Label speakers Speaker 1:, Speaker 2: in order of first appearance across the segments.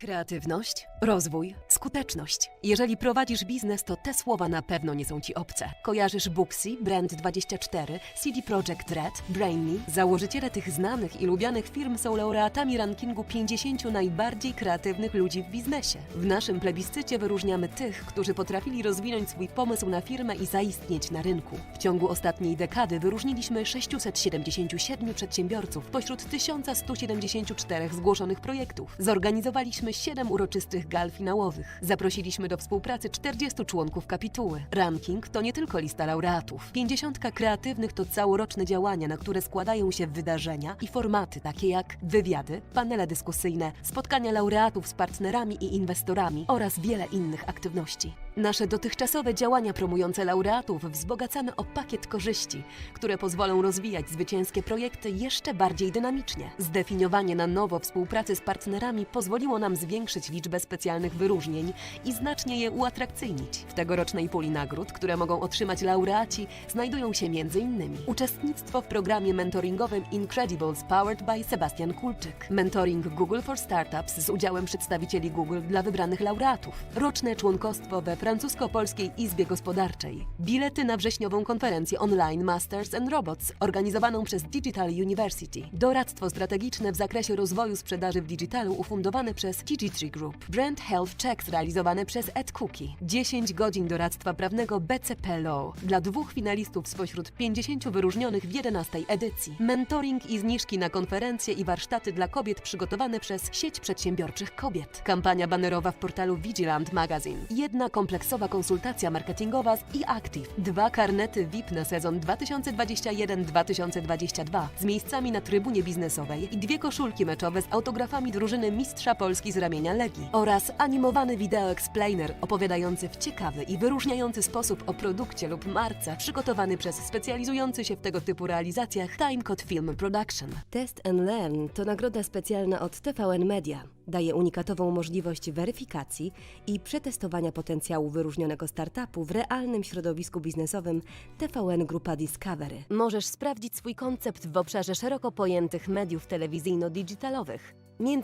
Speaker 1: Kreatywność, rozwój, skuteczność. Jeżeli prowadzisz biznes, to te słowa na pewno nie są ci obce. Kojarzysz Booksy, Brand24, CD Projekt Red, BrainMe? Założyciele tych znanych i lubianych firm są laureatami rankingu 50 najbardziej kreatywnych ludzi w biznesie. W naszym plebiscycie wyróżniamy tych, którzy potrafili rozwinąć swój pomysł na firmę i zaistnieć na rynku. W ciągu ostatniej dekady wyróżniliśmy 677 przedsiębiorców pośród 1174 zgłoszonych projektów. Zorganizowaliśmy 7 uroczystych gal finałowych. Zaprosiliśmy do współpracy 40 członków kapituły. Ranking to nie tylko lista laureatów. 50 kreatywnych to całoroczne działania, na które składają się wydarzenia i formaty takie jak wywiady, panele dyskusyjne, spotkania laureatów z partnerami i inwestorami oraz wiele innych aktywności. Nasze dotychczasowe działania promujące laureatów wzbogacamy o pakiet korzyści, które pozwolą rozwijać zwycięskie projekty jeszcze bardziej dynamicznie. Zdefiniowanie na nowo współpracy z partnerami pozwoliło nam zwiększyć liczbę specjalnych wyróżnień i znacznie je uatrakcyjnić. W tegorocznej puli nagród, które mogą otrzymać laureaci, znajdują się m.in. uczestnictwo w programie mentoringowym Incredibles Powered by Sebastian Kulczyk, mentoring Google for Startups z udziałem przedstawicieli Google dla wybranych laureatów, roczne członkostwo we francusko-polskiej Izbie Gospodarczej, bilety na wrześniową konferencję online Masters and Robots organizowaną przez Digital University, doradztwo strategiczne w zakresie rozwoju sprzedaży w digitalu ufundowane przez TG3 Group, Brand Health Checks realizowane przez Ed Cookie, 10 godzin doradztwa prawnego BCP Law. Dla dwóch finalistów spośród 50 wyróżnionych w 11 edycji, mentoring i zniżki na konferencje i warsztaty dla kobiet przygotowane przez sieć przedsiębiorczych kobiet, kampania banerowa w portalu Vigilant Magazine, jedna kompleksowa konsultacja marketingowa z eActive, dwa karnety VIP na sezon 2021-2022 z miejscami na trybunie biznesowej i dwie koszulki meczowe z autografami drużyny Mistrza Polski z ramienia Legii oraz animowany wideo explainer opowiadający w ciekawy i wyróżniający sposób o produkcie lub marce przygotowany przez specjalizujący się w tego typu realizacjach Timecode Film Production. Test and Learn to nagroda specjalna od TVN Media. Daje unikatową możliwość weryfikacji i przetestowania potencjału wyróżnionego startupu w realnym środowisku biznesowym TVN Grupa Discovery. Możesz sprawdzić swój koncept w obszarze szeroko pojętych mediów telewizyjno-digitalowych,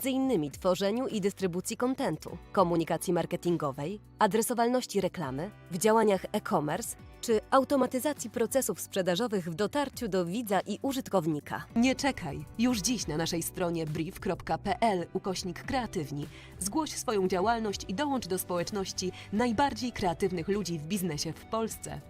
Speaker 1: innymi tworzeniu i dystrybucji kontentu, komunikacji marketingowej, adresowalności reklamy, w działaniach e-commerce czy automatyzacji procesów sprzedażowych w dotarciu do widza i użytkownika. Nie czekaj! Już dziś na naszej stronie brief.pl ukośnik kreatywni zgłoś swoją działalność i dołącz do społeczności najbardziej kreatywnych ludzi w biznesie w Polsce.